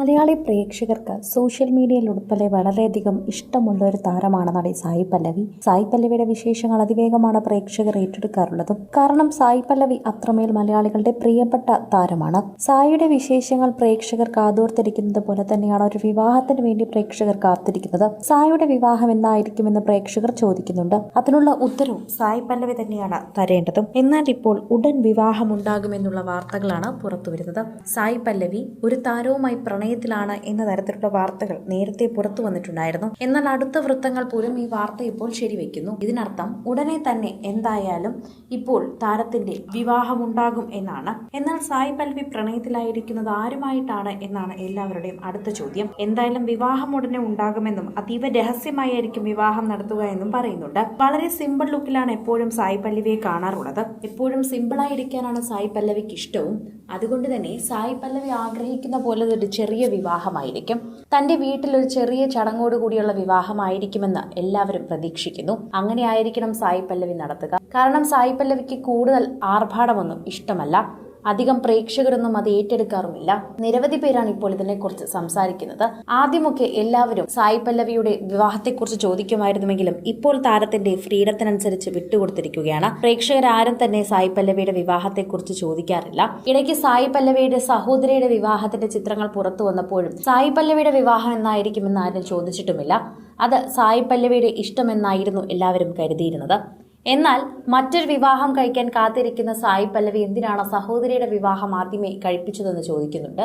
മലയാളി പ്രേക്ഷകർക്ക് സോഷ്യൽ മീഡിയയിൽ ഉൾപ്പെടെ വളരെയധികം ഇഷ്ടമുള്ള ഒരു താരമാണ് നടി സായി പല്ലവി. സായി പല്ലവിയുടെ വിശേഷങ്ങൾ അതിവേഗമാണ് പ്രേക്ഷകർ ഏറ്റെടുക്കാറുള്ളതും. കാരണം സായി പല്ലവി അത്രമേൽ മലയാളികളുടെ പ്രിയപ്പെട്ട താരമാണ്. സായിയുടെ വിശേഷങ്ങൾ പ്രേക്ഷകർ കാതോർത്തിരിക്കുന്നത് പോലെ തന്നെയാണ് ഒരു വിവാഹത്തിന് വേണ്ടി പ്രേക്ഷകർ കാത്തിരിക്കുന്നത്. സായിയുടെ വിവാഹം എന്നായിരിക്കുമെന്ന് പ്രേക്ഷകർ ചോദിക്കുന്നുണ്ട്. അതിനുള്ള ഉത്തരവും സായി പല്ലവി തന്നെയാണ് തരേണ്ടതും. എന്നാൽ ഇപ്പോൾ ഉടൻ വിവാഹമുണ്ടാകുമെന്നുള്ള വാർത്തകളാണ് പുറത്തുവരുന്നത്. സായി പല്ലവി ഒരു താരവുമായി പ്രണയത്തിലാണ് എന്ന തരത്തിലുള്ള വാർത്തകൾ നേരത്തെ പുറത്തു വന്നിട്ടുണ്ടായിരുന്നു. എന്നാൽ അടുത്ത വൃത്തങ്ങൾ പോലും ഈ വാർത്ത ഇപ്പോൾ ശരിവെക്കുന്നു. ഇതിനർത്ഥം ഉടനെ തന്നെ എന്തായാലും ഇപ്പോൾ താരത്തിന്റെ വിവാഹമുണ്ടാകും എന്നാണ്. എന്നാൽ സായി പൽവി പ്രണയത്തിലായിരിക്കുന്നത് ആരുമായിട്ടാണ് എന്നാണ് എല്ലാവരുടെയും അടുത്ത ചോദ്യം. എന്തായാലും വിവാഹം ഉടനെ ഉണ്ടാകുമെന്നും അതീവ രഹസ്യമായിരിക്കും വിവാഹം നടത്തുക എന്നും പറയുന്നുണ്ട്. വളരെ സിമ്പിൾ ലുക്കിലാണ് എപ്പോഴും സായി പല്ലവിയെ കാണാറുള്ളത്. എപ്പോഴും സിമ്പിളായിരിക്കാനാണ് സായി പല്ലവിക്ക് ഇഷ്ടവും. അതുകൊണ്ട് തന്നെ സായി പല്ലവി ആഗ്രഹിക്കുന്ന പോലെ ഒരു ചെറിയ വിവാഹമായിരിക്കും. തന്റെ വീട്ടിൽ ഒരു ചെറിയ ചടങ്ങോട് കൂടിയുള്ള വിവാഹമായിരിക്കുമെന്ന് എല്ലാവരും പ്രതീക്ഷിക്കുന്നു. അങ്ങനെ ആയിരിക്കണം സായി പല്ലവി നടത്തുക. കാരണം സായി പല്ലവിക്ക് കൂടുതൽ ആർഭാടമൊന്നും ഇഷ്ടമല്ല. അധികം പ്രേക്ഷകരൊന്നും അത് ഏറ്റെടുക്കാറുമില്ല. നിരവധി പേരാണ് ഇപ്പോൾ ഇതിനെക്കുറിച്ച് സംസാരിക്കുന്നത്. ആദ്യമൊക്കെ എല്ലാവരും സായി പല്ലവിയുടെ വിവാഹത്തെക്കുറിച്ച് ചോദിക്കുമായിരുന്നുവെങ്കിലും ഇപ്പോൾ താരത്തിന്റെ ഫ്രീഡത്തിനനുസരിച്ച് വിട്ടുകൊടുത്തിരിക്കുകയാണ്. പ്രേക്ഷകർ ആരും തന്നെ സായി പല്ലവിയുടെ വിവാഹത്തെക്കുറിച്ച് ചോദിക്കാറില്ല. ഇടയ്ക്ക് സായി പല്ലവിയുടെ സഹോദരിയുടെ വിവാഹത്തിന്റെ ചിത്രങ്ങൾ പുറത്തു വന്നപ്പോഴും സായി പല്ലവിയുടെ വിവാഹം എന്നായിരിക്കുമെന്ന് ആരും ചോദിച്ചിട്ടുമില്ല. അത് സായി പല്ലവിയുടെ ഇഷ്ടമെന്നായിരുന്നു എല്ലാവരും കരുതിയിരുന്നത്. എന്നാൽ മറ്റൊരു വിവാഹം കഴിക്കാൻ കാത്തിരിക്കുന്ന സായി പല്ലവി എന്തിനാണ് സഹോദരിയുടെ വിവാഹം ആദ്യമേ കഴിപ്പിച്ചതെന്ന് ചോദിക്കുന്നുണ്ട്.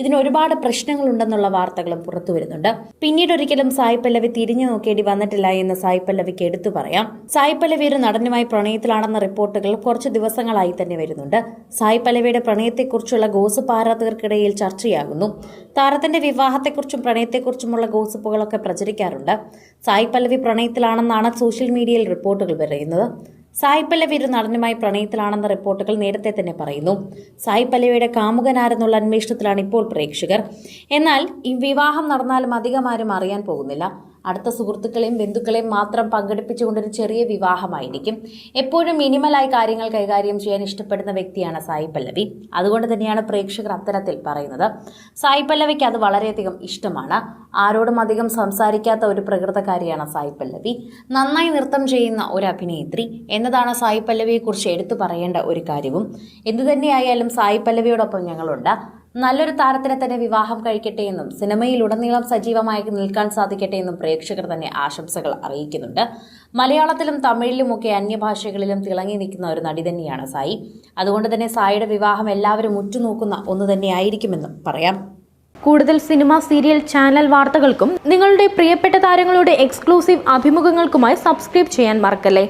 ഇതിന് ഒരുപാട് പ്രശ്നങ്ങളുണ്ടെന്നുള്ള വാർത്തകളും പുറത്തു വരുന്നുണ്ട്. പിന്നീട് ഒരിക്കലും സായി പല്ലവി തിരിഞ്ഞു നോക്കേണ്ടി വന്നിട്ടില്ല എന്ന് സായി പല്ലവിക്ക് എടുത്തു പറയാം. സായി പല്ലവി ഒരു നടനുമായി പ്രണയത്തിലാണെന്ന റിപ്പോർട്ടുകൾ കുറച്ച് ദിവസങ്ങളായി തന്നെ വരുന്നുണ്ട്. സായി പല്ലവിയുടെ പ്രണയത്തെക്കുറിച്ചുള്ള ഗോസിപ്പ് ആരാധകർക്കിടയിൽ ചർച്ചയാകുന്നു. താരത്തിന്റെ വിവാഹത്തെക്കുറിച്ചും പ്രണയത്തെക്കുറിച്ചുമുള്ള ഗോസിപ്പുകളൊക്കെ പ്രചരിക്കാറുണ്ട്. സായി പല്ലവി പ്രണയത്തിലാണെന്നാണ് സോഷ്യൽ മീഡിയയിൽ റിപ്പോർട്ടുകൾ പറയുന്നത് സായി പല്ലവി ഒരു നടനുമായി പ്രണയത്തിലാണെന്ന റിപ്പോർട്ടുകൾ നേരത്തെ തന്നെ പറയുന്നു. സായി പല്ലവിയുടെ കാമുകനാരെന്നുള്ള അന്വേഷണത്തിലാണ് ഇപ്പോൾ പ്രേക്ഷകർ. എന്നാൽ ഈ വിവാഹം നടന്നാലും അധികമാരും അറിയാൻ പോകുന്നില്ല. അടുത്ത സുഹൃത്തുക്കളെയും ബന്ധുക്കളെയും മാത്രം പങ്കെടുപ്പിച്ചുകൊണ്ടൊരു ചെറിയ വിവാഹമായിരിക്കും. എപ്പോഴും മിനിമലായി കാര്യങ്ങൾ കൈകാര്യം ചെയ്യാൻ ഇഷ്ടപ്പെടുന്ന വ്യക്തിയാണ് സായി പല്ലവി. അതുകൊണ്ട് തന്നെയാണ് പ്രേക്ഷകർ അത്തരത്തിൽ പറയുന്നത്. സായി പല്ലവിക്ക് അത് വളരെയധികം ഇഷ്ടമാണ്. ആരോടും അധികം സംസാരിക്കാത്ത ഒരു പ്രകൃതക്കാരിയാണ് സായി പല്ലവി. നന്നായി നൃത്തം ചെയ്യുന്ന ഒരു അഭിനേത്രി എന്നതാണ് സായി പല്ലവിയെക്കുറിച്ച് എടുത്തു പറയേണ്ട ഒരു കാര്യവും. എന്തു തന്നെയായാലും സായി പല്ലവിയോടൊപ്പം ഞങ്ങളുണ്ട്. നല്ലൊരു താരത്തിനെ തന്നെ വിവാഹം കഴിക്കട്ടെ എന്നും സിനിമയിൽ ഉടനീളം സജീവമായി നിൽക്കാൻ സാധിക്കട്ടെ എന്നും പ്രേക്ഷകർ തന്നെ ആശംസകൾ അറിയിക്കുന്നുണ്ട്. മലയാളത്തിലും തമിഴിലുമൊക്കെ അന്യഭാഷകളിലും തിളങ്ങി നിൽക്കുന്ന ഒരു നടി തന്നെയാണ് സായി. അതുകൊണ്ട് തന്നെ സായിയുടെ വിവാഹം എല്ലാവരും ഉറ്റുനോക്കുന്ന ഒന്ന് തന്നെയായിരിക്കുമെന്നും പറയാം. കൂടുതൽ സിനിമ സീരിയൽ ചാനൽ വാർത്തകൾക്കും നിങ്ങളുടെ പ്രിയപ്പെട്ട താരങ്ങളുടെ എക്സ്ക്ലൂസീവ് അഭിമുഖങ്ങൾക്കുമായി സബ്സ്ക്രൈബ് ചെയ്യാൻ മറക്കല്ലേ?